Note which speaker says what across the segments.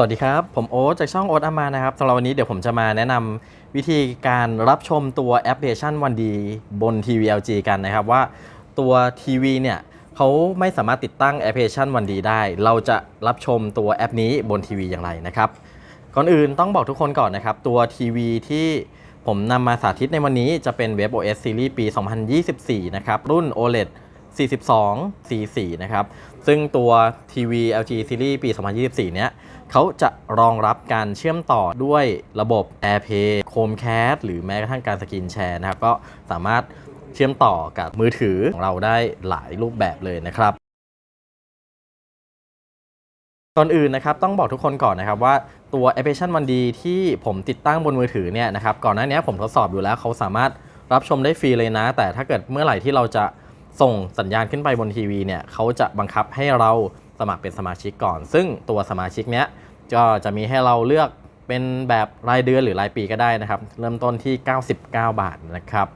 Speaker 1: วัสดีครับ ผมโอ๊ตจากช่องโอ๊ตอามานะครับสำหรับวันนี้เดี๋ยวผมจะมาแนะนำวิธีการรับชมตัวแอปพลิเคชันวันดีบนทีวี LG กันนะครับ ว่าตัวทีวีเนี่ยเขาไม่สามารถติดตั้งแอปพลิเคชันวันดีได้ เราจะรับชมตัวแอปนี้บนทีวีอย่างไรนะครับ ก่อนอื่นต้องบอกทุกคนก่อนนะครับ ตัวทีวีที่ผมนำมาสาธิตในวันนี้จะเป็น WebOS Series ปี 2024 นะครับรุ่น OLED 42 C4 นะครับ ซึ่งตัวทีวี LG Series ปี 2024 เนี้ยเขาจะรองรับการเชื่อมต่อด้วยระบบ AirPlay Chromecast หรือแม้กระทั่งการสกรีนแชร์นะครับ ก็สามารถเชื่อมต่อกับมือถือของเราได้หลายรูปแบบเลยนะครับก่อนอื่นนะครับต้องบอกทุกคนก่อนนะครับว่าตัวแอปพลิเคชันวันดีที่ผมติดตั้งบนมือถือเนี่ยนะครับก่อนหน้านี้ผมทดสอบอยู่แล้วเขาสามารถรับชมได้ฟรีเลยนะ แต่ถ้าเกิดเมื่อไหร่ที่เราจะ ส่งสัญญาณขึ้นไปบนทีวีเนี่ยเขาจะบังคับให้เราสมัครเป็นสมาชิกก่อน ซึ่งตัวสมาชิกเนี้ยก็จะมีให้เราเลือกเป็นแบบรายเดือนหรือรายปีก็ได้นะครับ เริ่มต้นที่ 99 บาทนะครับ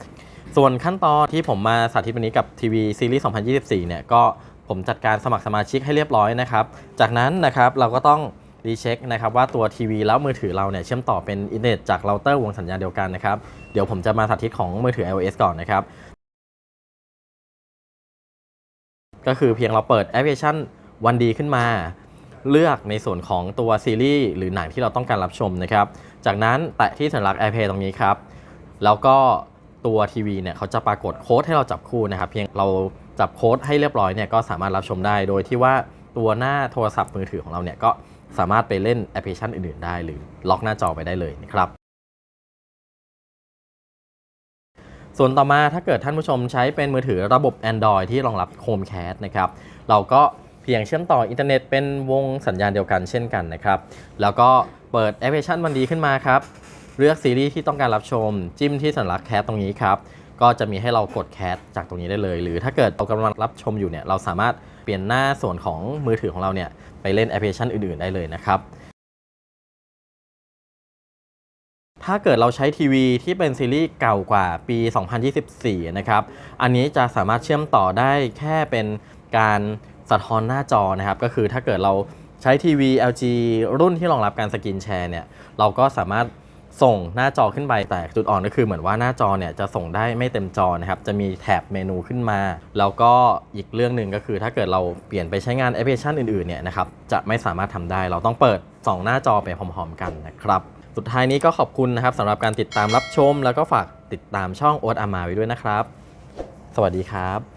Speaker 1: ส่วนขั้นตอนที่ผมมาสาธิตวันนี้กับทีวีซีรีส์ 2024 เนี่ยก็ผมจัดการสมัครสมาชิกให้เรียบร้อยนะครับ จากนั้นนะครับเราก็ต้องรีเช็คนะครับว่าตัวทีวีแล้วมือถือเราเนี่ยเชื่อมต่อเป็นอินเทอร์เน็ตจากเราเตอร์วงสัญญาณเดียวกันนะครับ เดี๋ยวผมจะมาสาธิตของมือถือ iOS ก่อนนะครับ ก็คือเพียงเราเปิดแอปพลิเคชันวันดีขึ้นมา เลือกในส่วนของตัวซีรีส์หรือหนังที่เราต้องการรับชมนะครับ จากนั้นแตะที่สัญลักษณ์ AirPlay ตรงนี้ครับ แล้วก็ตัวทีวีเนี่ยเขาจะปรากฏโค้ดให้เราจับคู่นะครับ เพียงเราจับโค้ดให้เรียบร้อยเนี่ยก็สามารถรับชมได้ โดยที่ว่าตัวหน้าโทรศัพท์มือถือของเราเนี่ยก็สามารถไปเล่นแอปพลิเคชันอื่นๆได้ หรือล็อกหน้าจอไปได้เลยนะครับ ส่วนต่อมาถ้าเกิดท่านผู้ชมใช้เป็นมือถือระบบ Android ที่รองรับ Chromecast นะครับ เราก็เพียงเชื่อมต่ออินเทอร์เน็ตเป็นวงสัญญาณเดียวกันเช่นกันนะครับ แล้วก็เปิดแอปพลิเคชันวันดีขึ้นมาครับ เลือกซีรีส์ที่ต้องการรับชม จิ้มที่สัญลักษณ์แคสตรงนี้ครับ ก็จะมีให้เรากดแคสจากตรงนี้ได้เลย หรือถ้าเกิดเรากำลังรับชมอยู่เนี่ย เราสามารถเปลี่ยนหน้าส่วนของมือถือของเราเนี่ยไปเล่นแอปพลิเคชันอื่นๆได้เลยนะครับ ถ้าเกิดเราใช้ทีวีที่เป็นซีรีส์เก่ากว่าปี 2024 นะครับ อันนี้จะสามารถเชื่อมต่อได้แค่เป็นการสะท้อนหน้าจอนะครับ ก็คือถ้าเกิดเราใช้ทีวี LG รุ่นที่รองรับการสกรีนแชร์เนี่ย เราก็สามารถส่งหน้าจอขึ้นไป แต่จุดอ่อนก็คือเหมือนว่าหน้าจอเนี่ยจะส่งได้ไม่เต็มจอนะครับ จะมีแถบเมนูขึ้นมา แล้วก็อีกเรื่องหนึ่งก็คือ ถ้าเกิดเราเปลี่ยนไปใช้งานแอปพลิเคชันอื่นๆเนี่ยนะครับ จะไม่สามารถทำได้ เราต้องเปิด 2 หน้าจอไปพร้อม ๆ กันนะครับ สุดท้ายนี้ก็ขอบคุณนะครับสำหรับการติดตามรับชม แล้วก็ฝากติดตามช่องโอ๊ตอามาไว้ด้วยนะครับ สวัสดีครับ